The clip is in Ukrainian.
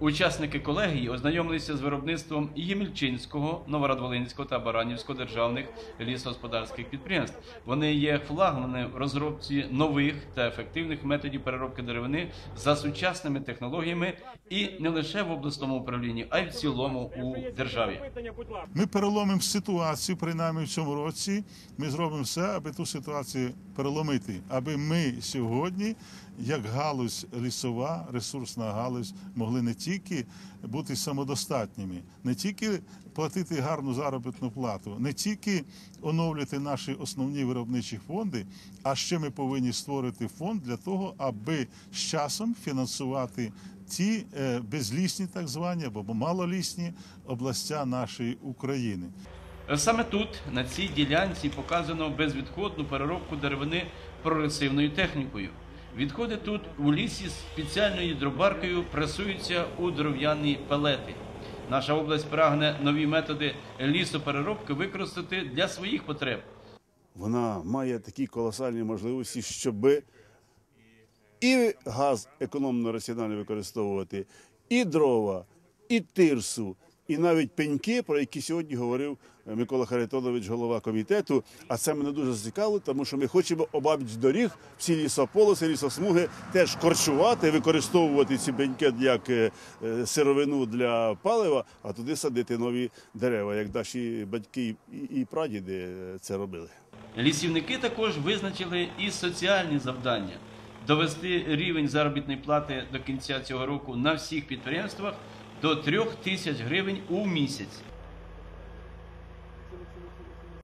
Учасники колегії ознайомилися з виробництвом Ємільчинського, Новорадволинського та Баранівського державних лісогосподарських підприємств. Вони є флагмани в розробці нових та ефективних методів переробки деревини за сучасними технологіями і не лише в обласному управлінні, а й в цілому у державі. Ми переломимо ситуацію, принаймні в цьому році. Ми зробимо все, аби ту ситуацію переломити, аби ми сьогодні, як галузь лісова, ресурсна галузь, могли не тільки бути самодостатніми, не тільки платити гарну заробітну плату, не тільки оновлювати наші основні виробничі фонди, а ще ми повинні створити фонд для того, аби з часом фінансувати ті е, безлісні, так звані або малолісні областя нашої України. Саме тут, на цій ділянці, показано безвідходну переробку деревини прогресивною технікою. Відходи тут у лісі з спеціальною дробаркою пресуються у дерев'яні пелети. Наша область прагне нові методи лісопереробки використати для своїх потреб. вона має такі колосальні можливості, щоб і газ економно раціонально використовувати, і дрова, і тирсу, і навіть пеньки, про які сьогодні говорив Микола Харитонович, голова комітету. А це мене дуже зацікавило, тому що ми хочемо обабіч доріг всі лісополоси, лісосмуги теж корчувати, використовувати ці пеньки як е, е, сировину для палива, а туди садити нові дерева, як наші батьки і, прадіди е, це робили. Лісівники також визначили і соціальні завдання довести рівень заробітної плати до кінця цього року на всіх підприємствах до 3 тисяч гривень у місяць.